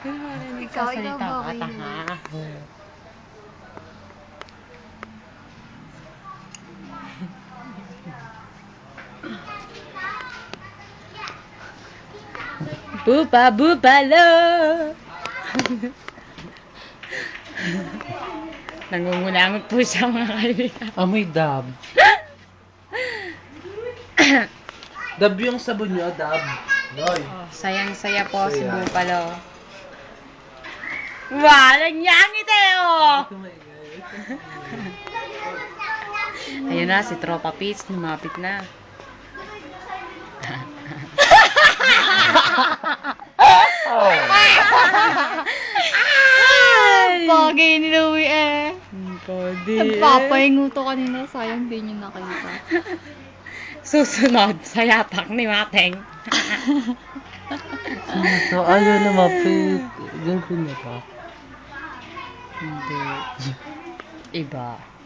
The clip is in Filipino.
Ikaw, ikaw ba okay ka, naman? ha? Buba, bubalo! Nangungulangot po siya mga kaibigan. Amoy dab. Dab yung sabon nyo, dab. Doy. Oh, sayang-saya po si Saya. Bupalo. Wala niyang ite, oh! Ayun na, si Tropa Peach, lumapit na. Ay! Bagay ni Louie eh. Pwede. Nagpapahingo to kanina, sayang di nyo nakita. Susunod sa yapak ni Mateng. So, ayaw lumapit. Girlfriend niya pa. Hindi. Iba.